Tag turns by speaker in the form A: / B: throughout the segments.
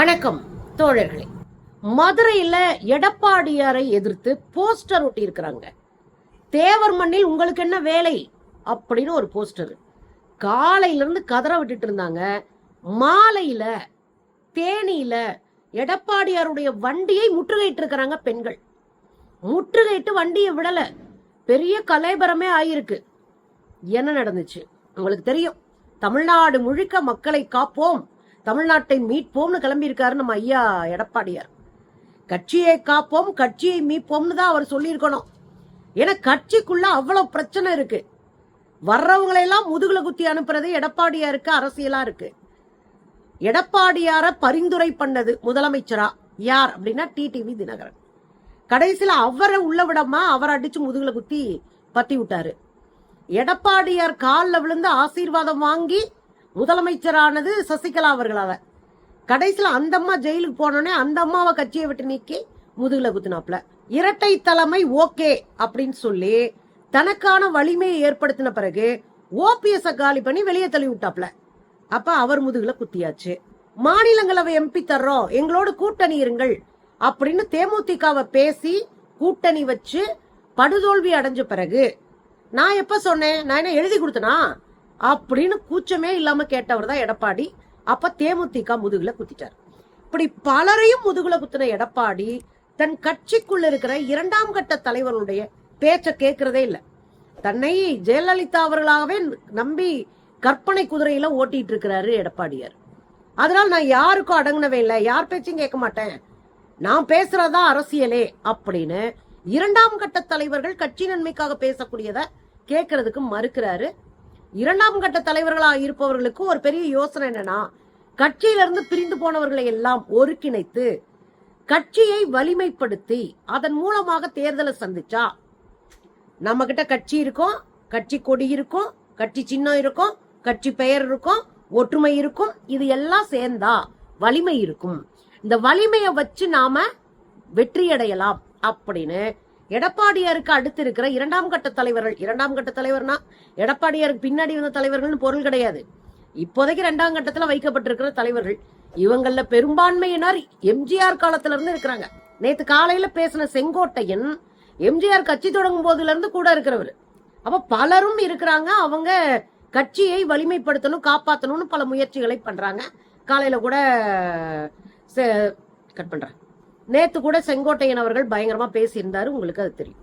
A: வணக்கம் தோழர்களே. மதுரையில எடப்பாடியாரை எதிர்த்து போஸ்டர் ஒட்டி இருக்கிறாங்க தேவர் மண்ணில் உங்களுக்கு என்ன வேலை? அப்படின்னு ஒரு போஸ்டர். காலையில இருந்து கதற விட்டுட்டு இருந்தாங்க. மாலையில தேனியில எடப்பாடியாருடைய வண்டியை முற்றுகையிட்டு இருக்கிறாங்க பெண்கள். முற்றுகையிட்டு வண்டியை விடல. பெரிய கலைபரமே ஆயிருக்கு. என்ன நடந்துச்சு? உங்களுக்கு தெரியும். தமிழ்நாடு முழுக்க மக்களை காப்போம். தமிழ்நாட்டை மீட்போம்னு கிளம்பியிருக்காரு நம்ம ஐயா எடப்பாடியார். கட்சியை காப்போம் கட்சியை மீட்போம்னு தான் அவர் சொல்லியிருக்கணும். ஏன்னா கட்சிக்குள்ள அவ்வளவு பிரச்சனை இருக்கு. வர்றவங்களையெல்லாம் முதுகுல குத்தி அனுப்புறது எடப்பாடியாருக்கு அரசியலா இருக்கு. எடப்பாடியார பரிந்துரை பண்ணது முதலமைச்சரா? யார்? அப்படின்னா டிடிவி தினகரன். கடைசியில அவரை உள்ள விடாம அவரை அடிச்சு முதுகுல குத்தி பத்தி விட்டாரு. எடப்பாடியார் காலில் விழுந்து ஆசீர்வாதம் வாங்கி முதலமைச்சரானது சசிகலா அவர்களால கடைசியில் அந்த அம்மா ஜெயிலுக்கு போனோடனே அந்த அம்மாவை கட்சியை விட்டு நீக்கி முதுகுல குத்துனாப்ல இரட்டை தலைமை ஓகே அப்படின்னு சொல்லி தனக்கான வலிமையை ஏற்படுத்தின பிறகு ஓபிஎஸ் காலி பண்ணி வெளியே தள்ளி விட்டாப்ல அப்ப அவர் முதுகுல குத்தியாச்சு. மாநிலங்களவை எம்பி தர்றோம் எங்களோட கூட்டணி இருங்கள் அப்படின்னு தேமுதிகவை பேசி கூட்டணி வச்சு படுதோல்வி அடைஞ்ச பிறகு நான் எப்ப சொன்னேன்? நான் என்ன எழுதி கொடுத்தனா? அப்படின்னு கூச்சமே இல்லாம கேட்டவர் தான் எடப்பாடி. அப்ப தேமுதிக முதுகுல குத்திட்டார். இப்படி பலரையும் முதுகுல குத்தின எடப்பாடி தன் கட்சிக்குள்ள இருக்கிற இரண்டாம் கட்ட தலைவர்களுடைய பேச்ச கேட்கறதே இல்ல. தன்னை ஜெயலலிதா அவர்களாகவே நம்பி கற்பனை குதிரையில ஓட்டிட்டு இருக்கிறாரு எடப்பாடியார். அதனால நான் யாருக்கும் அடங்கினவே இல்லை. யார் பேச்சும் கேட்க மாட்டேன். நான் பேசுறதா அரசியலே அப்படின்னு இரண்டாம் கட்ட தலைவர்கள் கட்சி நன்மைக்காக பேசக்கூடியத கேட்கறதுக்கு மறுக்கிறாரு. இரண்டாம் கட்ட தலைவர்களா இருப்பவர்களுக்கு ஒரு பெரிய யோசனை என்னன்னா கட்சியிலிருந்து பிரிந்து போனவர்களை எல்லாம் ஒருங்கிணைத்து கட்சியை வலிமைப்படுத்தி அதன் மூலமாக தேர்தலை சந்திச்சா நம்ம கிட்ட கட்சி இருக்கும் கட்சி கொடி இருக்கும் கட்சி சின்னம் இருக்கும் கட்சி பெயர் இருக்கும் ஒற்றுமை இருக்கும் இது எல்லாம் சேர்ந்தா வலிமை இருக்கும். இந்த வலிமையை வச்சு நாம வெற்றி அடையலாம் அப்படின்னு எடப்பாடியாருக்கு அடுத்து இருக்கிற இரண்டாம் கட்ட தலைவர்கள். இரண்டாம் கட்ட தலைவர்னா எடப்பாடியாருக்கு பின்னாடி வந்த தலைவர்கள்னு பொருள் கிடையாது. இப்போதைக்கு இரண்டாம் கட்டத்துல வைக்கப்பட்டிருக்கிற தலைவர்கள் இவங்கள பெரும்பான்மையினர் எம்ஜிஆர் காலத்துல இருந்து இருக்கிறாங்க. நேத்து காலையில பேசின செங்கோட்டையன் எம்ஜிஆர் கட்சி தொடங்கும் போதுல இருந்து கூட இருக்கிறவர். அப்ப பலரும் இருக்கிறாங்க. அவங்க கட்சியை வலிமைப்படுத்தணும் காப்பாற்றணும்னு பல முயற்சிகளை பண்றாங்க. காலையில கூட கட் பண்றேன். நேத்து கூட செங்கோட்டையன் அவர்கள் பயங்கரமா பேசியிருந்தாரு உங்களுக்கு அது தெரியும்.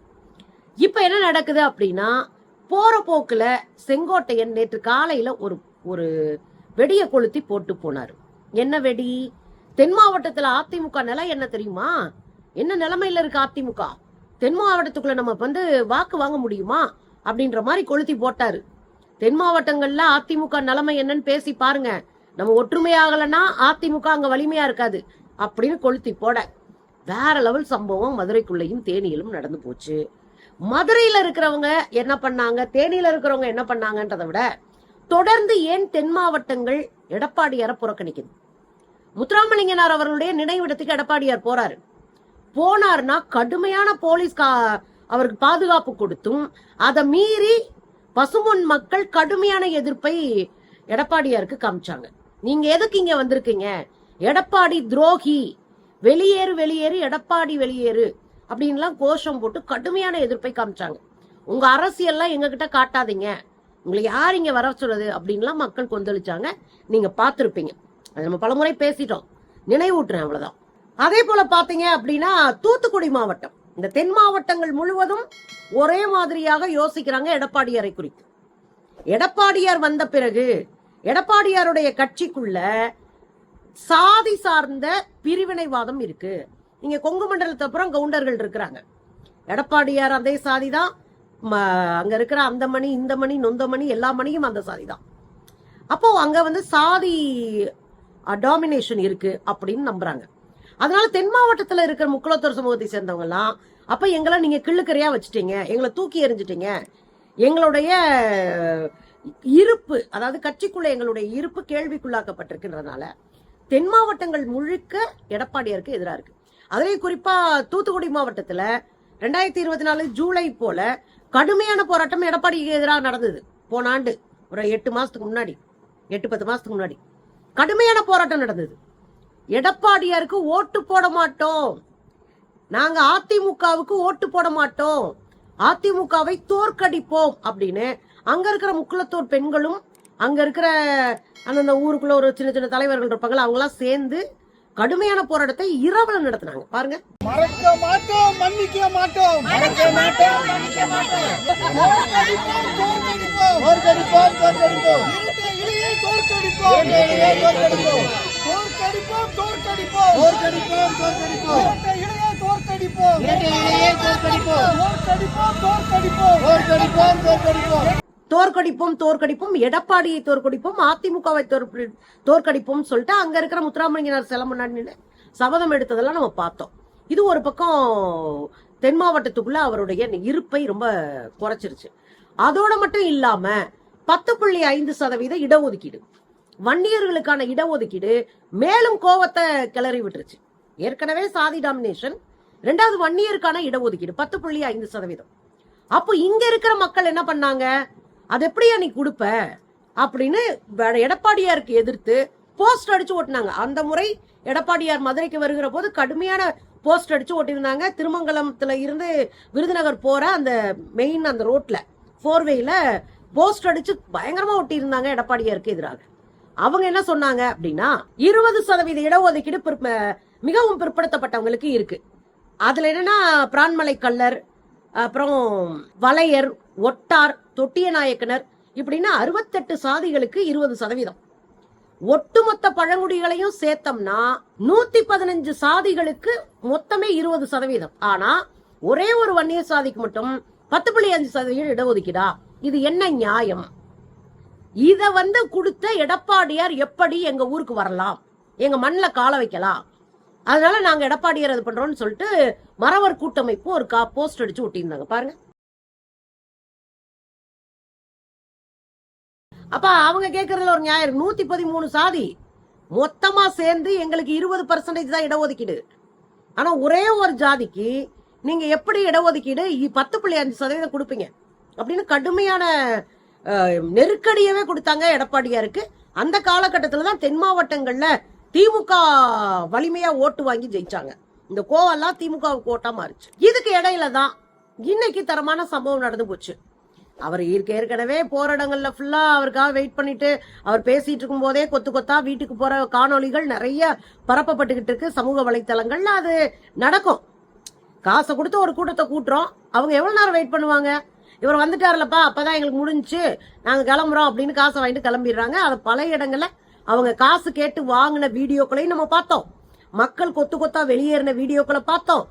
A: இப்ப என்ன நடக்குது அப்படின்னா போற போக்குல செங்கோட்டையன் நேற்று காலையில ஒரு ஒரு வெடிய கொளுத்தி போட்டு போனாரு. என்ன வெடி? தென் மாவட்டத்துல அதிமுக நிலை என்ன தெரியுமா? என்ன நிலைமையில இருக்கு அதிமுக? தென் மாவட்டத்துக்குள்ள நம்ம வந்து வாக்கு வாங்க முடியுமா? அப்படின்ற மாதிரி கொளுத்தி போட்டாரு. தென் மாவட்டங்கள்ல அதிமுக நிலைமை என்னன்னு பேசி பாருங்க. நம்ம ஒற்றுமையாகலன்னா அதிமுக அங்க வலிமையா இருக்காது. அப்படின்னு கொளுத்தி போட. வேற லெவல் சம்பவம் மதுரைக்குள்ளேயும் தேனியிலும் நடந்து போச்சு. மதுரையில இருக்கிறவங்க என்ன பண்ணாங்க? தேனியில இருக்கிறவங்க என்ன பண்ணாங்கன்றதை விட தொடர்ந்து ஏன் தென் மாவட்டங்கள் எடப்பாடியார புறக்கணிக்குது? முத்துராமலிங்கனார் அவர்களுடைய நினைவிடத்துக்கு எடப்பாடியார் போறாரு. போனார்னா கடுமையான போலீஸ் கா- அவருக்கு பாதுகாப்பு கொடுத்தும் அதை மீறி பசுமொன் மக்கள் கடுமையான எதிர்ப்பை எடப்பாடியாருக்கு காமிச்சாங்க. நீங்க எதுக்கு இங்க வந்திருக்கீங்க? எடப்பாடி துரோகி. வெளியேறு வெளியேறு எடப்பாடி வெளியேறு அப்படின்லாம் கோஷம் போட்டு கடுமையான எதிர்ப்பை காமிச்சாங்க. உங்க அரசியல்லாம் எங்ககிட்ட காட்டாதீங்க. உங்களை யார் இங்க வர சொல்றது அப்படின்லாம் மக்கள் கொந்தளிச்சாங்க. நீங்க பார்த்துருப்பீங்க. அது நம்ம பலமுறை பேசிட்டோம். நினைவூட்டுறேன் அவ்வளவுதான். அதே போல பாத்தீங்க அப்படின்னா தூத்துக்குடி மாவட்டம். இந்த தென் மாவட்டங்கள் முழுவதும் ஒரே மாதிரியாக யோசிக்கிறாங்க எடப்பாடியாரை குறித்து. எடப்பாடியார் வந்த பிறகு எடப்பாடியாருடைய கட்சிக்குள்ள சாதி சார்ந்த பிரிவினைவாதம் இருக்கு. நீங்க கொங்கு மண்டலத்து அப்புறம் கவுண்டர்கள் இருக்கிறாங்க. எடப்பாடியார் அதே சாதி தான். அங்க இருக்கிற அந்த மணி இந்த மணி நொந்த மணி எல்லா மணியும் அந்த சாதி தான். அப்போ அங்க வந்து சாதி டாமினேஷன் இருக்கு அப்படின்னு நம்புறாங்க. அதனால தென் மாவட்டத்துல இருக்கிற முக்குளத்தூர் சமூகத்தை சேர்ந்தவங்க எல்லாம் அப்ப எங்களை நீங்க கிள்ளுக்கரையா வச்சுட்டீங்க எங்களை தூக்கி எறிஞ்சிட்டீங்க. எங்களுடைய இருப்பு அதாவது கட்சிக்குள்ள எங்களுடைய இருப்பு கேள்விக்குள்ளாக்கப்பட்டிருக்கின்றனால தென் மாவட்டங்கள் முழுக்க எடப்பாடியாருக்கு எதிராக இருக்கு. அதுலேயும் குறிப்பா தூத்துக்குடி மாவட்டத்துல ரெண்டாயிரத்தி இருபத்தி நாலு ஜூலை போல கடுமையான போராட்டம் எடப்பாடிக்கு எதிராக நடந்தது. போன ஆண்டு ஒரு எட்டு மாசத்துக்கு முன்னாடி எட்டு பத்து மாசத்துக்கு முன்னாடி. கடுமையான போராட்டம் நடந்தது. எடப்பாடியாருக்கு ஓட்டு போட மாட்டோம். நாங்க அதிமுகவுக்கு ஓட்டு போட மாட்டோம். அதிமுகவை தோற்கடிப்போம் அப்படின்னு அங்க இருக்கிற முக்குளத்தூர் பெண்களும் அங்க இருக்கிற அந்தந்த ஊருக்குள்ள ஒரு சின்ன சின்ன தலைவர்கள் இருப்பாங்களா அவங்களாம் சேர்ந்து கடுமையான போராட்டத்தை இரவுல நடத்தினாங்க. பாருங்க.
B: மறக்க மாட்டோம் மன்னிக்க மாட்டோம். மறக்க மாட்டோம் மன்னிக்க மாட்டோம். தோற்கடிப்போம் தோற்கடிப்போம். தோற்கடிப்போம் இளையை தோற்கடிப்போம். இளையை தோற்கடிப்போம். தோற்கடிப்போம் தோற்கடிப்போம். தோற்கடிப்போம் தோற்கடிப்போம். இளையை தோற்கடிப்போம். இளையை தோற்கடிப்போம். தோற்கடிப்போம் தோற்கடிப்போம். தோற்கடிப்போம் தோற்கடிப்போம்.
A: தோற்கடிப்போம் தோற்கடிப்போம் எடப்பாடியை தோற்கடிப்போம் அதிமுகவை தோற்கடி- தோற்கடிப்போம் சொல்லிட்டு அங்க இருக்கிற முத்துராமலிங்கனார் சில முன்னாடி சபதம் எடுத்ததெல்லாம் நம்ம பார்த்தோம். இது ஒரு பக்கம் தென் மாவட்டத்துக்குள்ள அவருடைய இருப்பை ரொம்ப குறைச்சிருச்சு. அதோட மட்டும் இல்லாம பத்து புள்ளி ஐந்து சதவீத இடஒதுக்கீடு. வன்னியர்களுக்கான இடஒதுக்கீடு மேலும் கோவத்தை கிளறி விட்டுருச்சு. ஏற்கனவே சாதி டாமினேஷன் ரெண்டாவது வன்னியருக்கான இடஒதுக்கீடு பத்து புள்ளி ஐந்து சதவீதம். அப்போ இங்க இருக்கிற மக்கள் என்ன பண்ணாங்க? அது எப்படியா நீ கொடுப்ப? அப்படின்னு வ- எடப்பாடியாருக்கு எதிர்த்து போஸ்ட் அடிச்சு ஓட்டினாங்க. அந்த முறை எடப்பாடியார் மதுரைக்கு வருகிற போது கடுமையான போஸ்ட் அடிச்சு ஓட்டியிருந்தாங்க. திருமங்கலத்துல இருந்து விருதுநகர் போற அந்த மெயின் அந்த ரோட்ல ஃபோர்வேல போஸ்ட் அடிச்சு பயங்கரமா ஒட்டியிருந்தாங்க எடப்பாடியாருக்கு எதிராக. அவங்க என்ன சொன்னாங்க அப்படின்னா இருபது சதவீத இடஒதுக்கீடு பிற்ப- மிகவும் பிற்படுத்தப்பட்டவங்களுக்கு இருக்கு. அதுல என்னன்னா பிரான்மலை கல்லர் அப்புறம் வலையர் ஒட்டார் தொட்டிய நாயக்கனர் இப்படின்னா அறுபத்தெட்டு சாதிகளுக்கு இருபது சதவீதம். ஒட்டுமொத்த பழங்குடிகளையும் சேர்த்தோம்னா நூத்தி பதினஞ்சு சாதிகளுக்கு மொத்தமே இருபது சதவீதம். ஆனா ஒரே ஒரு வன்னிய சாதிக்கு மட்டும் பத்து புள்ளி அஞ்சு சதவீதம் இடஒதுக்கீடா? இது என்ன நியாயம்? இத வந்து கொடுத்த எடப்பாடியார் எப்படி எங்க ஊருக்கு வரலாம்? எங்க மண்ணில் கால வைக்கலாம்? அதனால நாங்க எடப்பாடியார் அது பண்றோம்னு சொல்லிட்டு மறவர் கூட்டமைப்பு ஒரு கா போஸ்ட் அடிச்சு ஒட்டியிருந்தாங்க. பாருங்க. அப்ப அவங்க கேக்குறதுல ஒரு நியாயம் நூத்தி பதிமூணு சாதி மொத்தமா சேர்ந்து எங்களுக்கு இருபது பர்சன்டேஜ் தான் இடஒதுக்கீடு. ஆனா ஒரே ஒரு ஜாதிக்கு நீங்க எப்படி இடஒதுக்கீடு? பத்து புள்ளி அஞ்சு சதவீதம் கொடுப்பீங்க. அப்படின்னு கடுமையான நெருக்கடியவே கொடுத்தாங்க எடப்பாடியாருக்கு. அந்த காலகட்டத்தில் தான் தென் மாவட்டங்களில் திமுக வலிமையா ஓட்டு வாங்கி ஜெயிச்சாங்க. இந்த கோவெல்லாம் திமுகவுக்கு ஓட்டா மாறுச்சு. இதுக்கு இடையில தான் இன்னைக்கு தரமான சம்பவம் நடந்து போச்சு. அவர் இருக்க ஏற்கனவே போற இடங்கள்ல ஃபுல்லா அவருக்காக வெயிட் பண்ணிட்டு அவர் பேசிட்டு இருக்கும் போதே கொத்து கொத்தா வீட்டுக்கு போற காணொளிகள் நிறைய பரப்பப்பட்டுக்கிட்டு இருக்கு. சமூக வலைத்தளங்கள்ல அது நடக்கும். காசை கொடுத்து ஒரு கூட்டத்தை கூட்டுறோம். அவங்க எவ்வளவு நேரம் வெயிட் பண்ணுவாங்க? இவர் வந்துட்டார்லப்பா அப்பதான் எங்களுக்கு முடிஞ்சுச்சு நாங்க கிளம்புறோம் அப்படின்னு காசை வாங்கிட்டு கிளம்பிடுறாங்க. அது பல இடங்கள்ல அவங்க காசு கேட்டு வாங்கின வீடியோக்களையும் நம்ம பார்த்தோம். மக்கள் கொத்து கொத்தா வெளியேறின வீடியோக்களை பார்த்தோம்.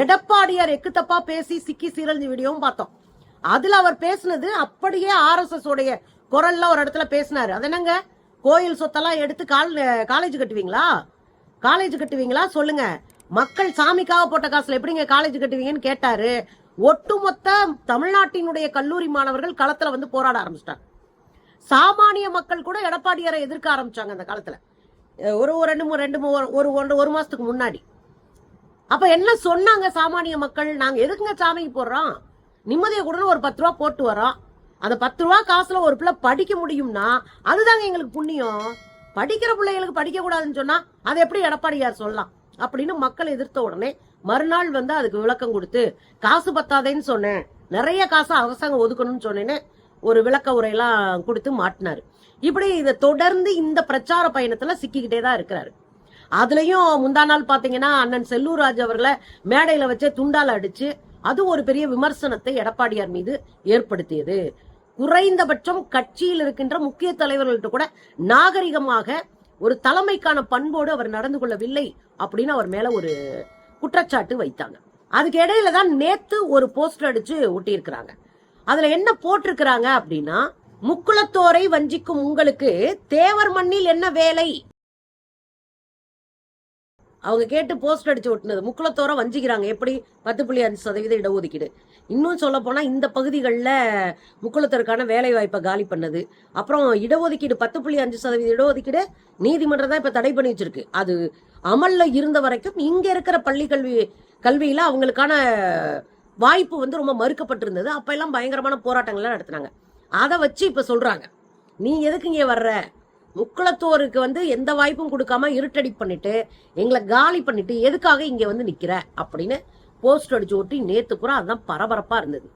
A: எடப்பாடியார் எக்கு தப்பா பேசி சிக்கி சீரழிஞ்ச வீடியோவும் பார்த்தோம். அதுல அவர் பேசினது அப்படியே ஆர்எஸ்எஸ் உடைய குரல்ல ஒரு இடத்துல பேசினாரு. அது என்னங்க? கோயில் சொத்தெல்லாம் எடுத்து கால் காலேஜ் கட்டுவீங்களா? காலேஜ் கட்டுவீங்களா? சொல்லுங்க. மக்கள் சாமிக்காக போட்ட காசுல எப்படிங்க காலேஜ் கட்டுவீங்கன்னு கேட்டாரு. ஒட்டுமொத்த தமிழ்நாட்டினுடைய கல்லூரி மாணவர்கள் களத்துல வந்து போராட ஆரம்பிச்சிட்டாங்க. சாமானிய மக்கள் கூட எடப்பாடியாரை எதிர்க்க ஆரம்பிச்சாங்க அந்த காலத்துல. ஒரு ஒரு ரெண்டு மூணு ரெண்டு மூணு ஒரு- ஒரு ஒன்று ஒரு மாசத்துக்கு முன்னாடி. அப்ப என்ன சொன்னாங்க சாமானிய மக்கள்? நாங்க எதுக்குங்க சாமிக்கு போடுறோம்? நிம்மதியை கூட ஒரு பத்து ரூபா போட்டு வரோம். அந்த பத்து ரூபா காசுல ஒரு பிள்ளை படிக்க முடியும்னா அதுதாங்க எங்களுக்கு புண்ணியம். படிக்கிற பிள்ளைகளுக்கு படிக்க கூடாதுன்னு சொன்னா அதை எப்படி எடப்பாடியார் சொல்லலாம்? அப்படின்னு மக்கள் எதிர்த்த உடனே மறுநாள் வந்து அதுக்கு விளக்கம் கொடுத்து காசு பத்தாதேன்னு சொன்னேன். நிறைய காசு அரசாங்கம் ஒதுக்கணும்னு சொன்னேன்னு ஒரு விளக்க உரையெல்லாம் கொடுத்து மாட்டினாரு. இப்படி இதை தொடர்ந்து இந்த பிரச்சார பயணத்துல சிக்கிக்கிட்டே தான் இருக்கிறாரு. அதுலயும் முந்தா நாள் பாத்தீங்கன்னா அண்ணன் செல்லூர்ராஜ் அவர்களை மேடையில வச்சு துண்டால அடிச்சு அது ஒரு பெரிய விமர்சனத்தை எடப்பாடியார் மீது ஏற்படுத்தியது. குறைந்தபட்சம் கட்சியில் இருக்கின்ற முக்கிய தலைவர்கள்ட்ட கூட நாகரிகமாக ஒரு தலைமைக்கான பண்போடு அவர் நடந்து கொள்ளவில்லை அப்படின்னு அவர் மேல ஒரு குற்றச்சாட்டு வைத்தாங்க. அதுக்கு இடையில தான் நேத்து ஒரு போஸ்டர் அடிச்சு ஒட்டியிருக்கிறாங்க. அதுல என்ன போட்டிருக்கிறாங்க அப்படின்னா முக்குளத்தோரை வஞ்சிக்கும் உங்களுக்கு தேவர் மண்ணில் என்ன வேலை? அவங்க கேட்டு போஸ்ட் அடிச்சு ஒட்டினது. முக்குளத்தோரை வஞ்சிக்கிறாங்க. எப்படி? பத்து புள்ளி அஞ்சு சதவீத இடஒதுக்கீடு. இன்னும் சொல்ல போனா இந்த பகுதிகளில் முக்குளத்தருக்கான வேலை வாய்ப்பை காலி பண்ணது. அப்புறம் இடஒதுக்கீடு பத்து புள்ளி அஞ்சு சதவீத இடஒதுக்கீடு நீதிமன்றம் தான் இப்ப தடை பண்ணி வச்சிருக்கு. அது அமல்ல இருந்த வரைக்கும் இங்க இருக்கிற பள்ளி கல்வி கல்வியில அவங்களுக்கான வாய்ப்பு வந்து ரொம்ப மறுக்கப்பட்டிருந்தது. அப்ப எல்லாம் பயங்கரமான போராட்டங்கள்லாம் நடத்தினாங்க. அதை வச்சு இப்ப சொல்றாங்க. நீ எதுக்கு இங்கே வர்ற? முக்குளத்தோருக்கு வந்து எந்த வாய்ப்பும் கொடுக்காம இருட்டடி பண்ணிட்டு எங்களை காலி பண்ணிட்டு எதுக்காக இங்க வந்து நிக்கிற? அப்படின்னு போஸ்ட் அடிச்சு ஒட்டி நேத்து பூரா அதுதான் பரபரப்பா இருந்தது.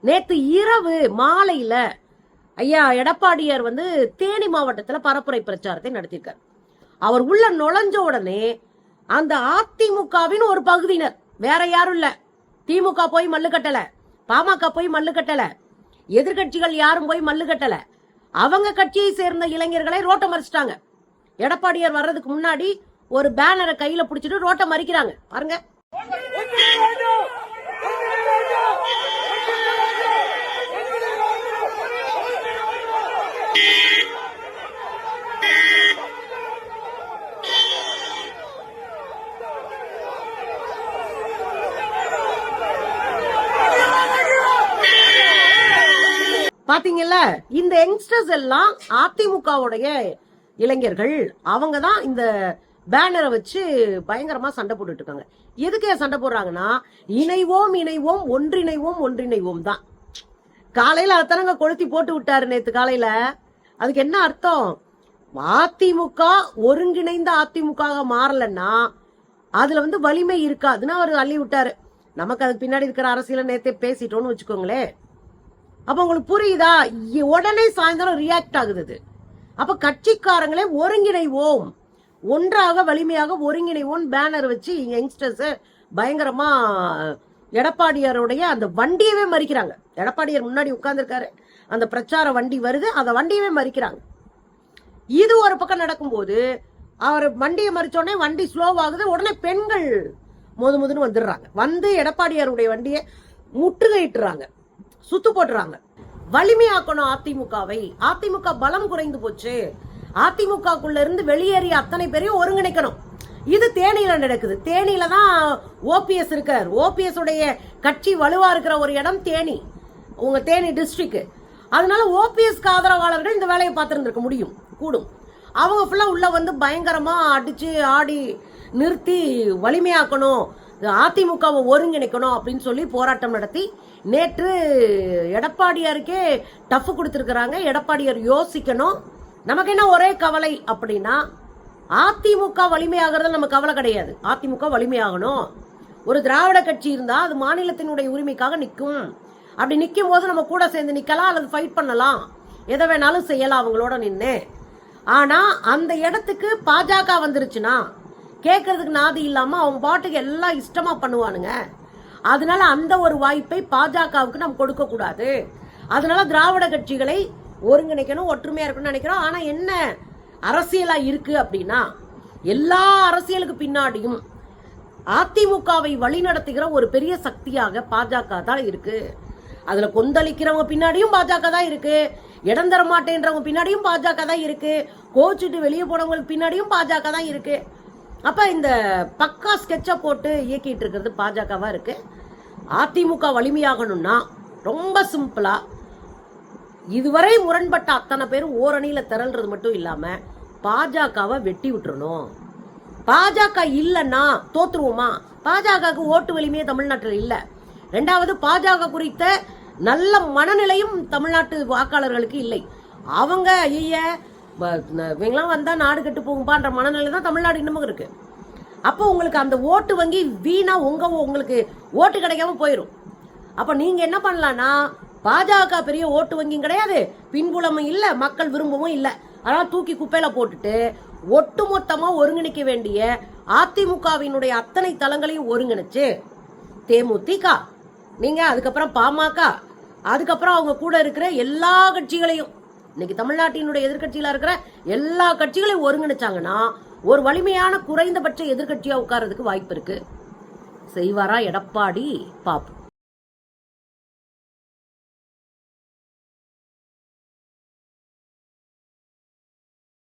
A: நேத்து இரவு மாலையில ஐயா எடப்பாடியார் வந்து தேனி மாவட்டத்துல பரப்புரை பிரச்சாரத்தை நடத்தியிருக்கார். அவர் உள்ள நுழைஞ்ச உடனே அந்த அதிமுகவின் ஒரு பகுதியினர் வேற யாரும் இல்லை திமுக போய் மல்லு கட்டல. பாமக போய் மல்லு கட்டல. எதிர்கட்சிகள் யாரும் போய் மல்லு கட்டல. அவங்க கட்சியை சேர்ந்த இளைஞர்களை ரோட்டை மறிச்சிட்டாங்க. எடப்பாடியார் வர்றதுக்கு முன்னாடி ஒரு பேனரை கையில பிடிச்சிட்டு ரோட்டை மறிக்கிறாங்க. பாருங்க. பாத்தீங்கல்ல இந்த யங்ஸ்டர்ஸ் எல்லாம் அதிமுகவுடைய இளைஞர்கள் அவங்க தான் இந்த பேனரை வச்சு பயங்கரமா சண்டை போட்டுட்டு இருக்காங்க. எதுக்கு ஏன் சண்டை போடுறாங்கன்னா இணைவோம் இணைவோம் ஒன்றிணைவோம் ஒன்றிணைவோம் தான். காலையில அத்தனங்க கொளுத்தி போட்டு விட்டாரு நேத்து காலையில. அதுக்கு என்ன அர்த்தம்? அதிமுக ஒருங்கிணைந்த அதிமுக மாறலன்னா அதுல வந்து வலிமை இருக்காதுன்னு அவர் அள்ளி விட்டாரு. நமக்கு அதுக்கு பின்னாடி இருக்கிற அரசியல நேத்தே பேசிட்டோம்னு வச்சுக்கோங்களேன். அப்ப உங்களுக்கு புரியுதா? உடனே சாயந்தரம் ரியாக்ட் ஆகுது. அது. அப்ப கட்சிக்காரங்களே ஒருங்கிணைவோம். ஒன்றாக வலிமையாக ஒருங்கிணைவோம் பேனர் வச்சு யங்ஸ்டர்ஸ் பயங்கரமா எடப்பாடியாருடைய அந்த வண்டியவே மறிக்கிறாங்க. எடப்பாடியார் முன்னாடி உட்கார்ந்துருக்காரு. அந்த பிரச்சார வண்டி வருது அந்த வண்டியவே மறிக்கிறாங்க. இது ஒரு பக்கம் நடக்கும்போது அவர் வண்டியை மறிச்சோடனே வண்டி ஸ்லோவாகுது உடனே பெண்கள் மோது முதுன்னு வந்துடுறாங்க. வந்து எடப்பாடியாருடைய வண்டியை முற்றுகையிட்டுறாங்க. சுத்து போட்டுறாங்க. வலிமையாக்கணும் அதிமுகவை. அதிமுக பலம் குறைந்து போச்சு. அதிமுகக்குள்ள இருந்து வெளியேறிய அத்தனை பேரையும் ஒருங்கிணைக்கணும். இது தேனியில நடக்குது. தேனியில தான் ஓபிஎஸ் இருக்கார். ஓபிஎஸ் உடைய கட்சி வலுவா இருக்கிற ஒரு இடம் தேனி. உங்க தேனி டிஸ்ட்ரிக்ட் அதனால ஓபிஎஸ்க்கு ஆதரவாளர்கள் இந்த வேலையை பார்த்துருந்துருக்க முடியும். கூடும். அவங்க ஃபுல்லாக உள்ளே வந்து பயங்கரமாக அடித்து ஆடி நிறுத்தி வலிமையாக்கணும். அதிமுகவை ஒருங்கிணைக்கணும் அப்படின்னு சொல்லி போராட்டம் நடத்தி நேற்று எடப்பாடியாருக்கே டஃப் கொடுத்துருக்குறாங்க. எடப்பாடியார் யோசிக்கணும். நமக்கு என்ன ஒரே கவலை அப்படின்னா அதிமுக வலிமையாகிறது நம்ம கவலை கிடையாது. அதிமுக வலிமையாகணும். ஒரு திராவிட கட்சி இருந்தால் அது மாநிலத்தினுடைய உரிமைக்காக நிற்கும். அப்படி நிற்கும் போது நம்ம கூட சேர்ந்து நிற்கலாம் அல்லது ஃபைட் பண்ணலாம். எதை வேணாலும் செய்யலாம் அவங்களோட நின்று ஆனால் அந்த இடத்துக்கு பாஜக வந்துருச்சுன்னா கேட்கறதுக்கு நாதி இல்லாமல் அவங்க பாட்டுக்கு எல்லாம் இஷ்டமாக பண்ணுவானுங்க. அதனால அந்த ஒரு வாய்ப்பை பாஜகவுக்கு நம்ம கொடுக்க கூடாது. அதனால திராவிட கட்சிகளை ஒருங்கிணைக்கணும் ஒற்றுமையா இருக்கணும்னு நினைக்கிறோம். ஆனா என்ன அரசியலா இருக்கு அப்படின்னா எல்லா அரசியலுக்கு பின்னாடியும் அதிமுகவை வழிநடத்துகிற ஒரு பெரிய சக்தியாக பாஜக தான் இருக்கு. அதுல கொந்தளிக்கிறவங்க பின்னாடியும் பாஜக தான் இருக்கு. இடம் தர மாட்டேன்றவங்க பின்னாடியும் பாஜக தான் இருக்கு. கோச்சிட்டு வெளியே போனவங்களுக்கு பின்னாடியும் பாஜக தான் இருக்கு. அப்ப இந்த பக்கா ஸ்கெட்சை போட்டு இயக்கிட்டு இருக்கிறது பாஜகவா இருக்கு. அதிமுக வலிமையாகணும்னா ரொம்ப சிம்பிளா இதுவரை முரண்பட்ட அத்தனை பேரும் ஓரணியில திரள்றது மட்டும் இல்லாம பாஜகவை வெட்டி விட்டுறணும். பாஜக இல்லைன்னா தோத்துருவோமா? பாஜகவுக்கு ஓட்டு வலிமையே தமிழ்நாட்டில் இல்லை. ரெண்டாவது பாஜக குறித்த நல்ல மனநிலையும் தமிழ்நாட்டு வாக்காளர்களுக்கு இல்லை. அவங்க ஐய இவங்கெல்லாம் வந்தால் நாடு கெட்டு போகும்பான்ற மனநிலை தான் தமிழ்நாடு இன்னமும் இருக்கு. அப்போ உங்களுக்கு அந்த ஓட்டு வங்கி வீணா உங்க உங்களுக்கு ஓட்டு கிடைக்காம போயிடும் அப்போ நீங்க என்ன பண்ணலாம்னா பாஜக பெரிய ஓட்டு வங்கியும் கிடையாது. பின்புலமும் இல்லை மக்கள் விரும்பவும் இல்லை. அதனால் தூக்கி குப்பையில போட்டுட்டு ஒட்டுமொத்தமாக ஒருங்கிணைக்க வேண்டிய அதிமுகவினுடைய அத்தனை தளங்களையும் ஒருங்கிணைச்சு தேமுதிக. நீங்க அதுக்கப்புறம் பாமக. அதுக்கப்புறம் அவங்க கூட இருக்கிற எல்லா கட்சிகளையும். இன்னைக்கு தமிழ்நாட்டினுடைய எதிர்கட்சியில இருக்கிற எல்லா கட்சிகளையும் ஒருங்கிணைச்சாங்கன்னா ஒரு வலிமையான குறைந்தபட்ச எதிர்கட்சியா உட்கார்றதுக்கு வாய்ப்பு இருக்கு. செய்வாரா எடப்பாடி? பாப்போம்.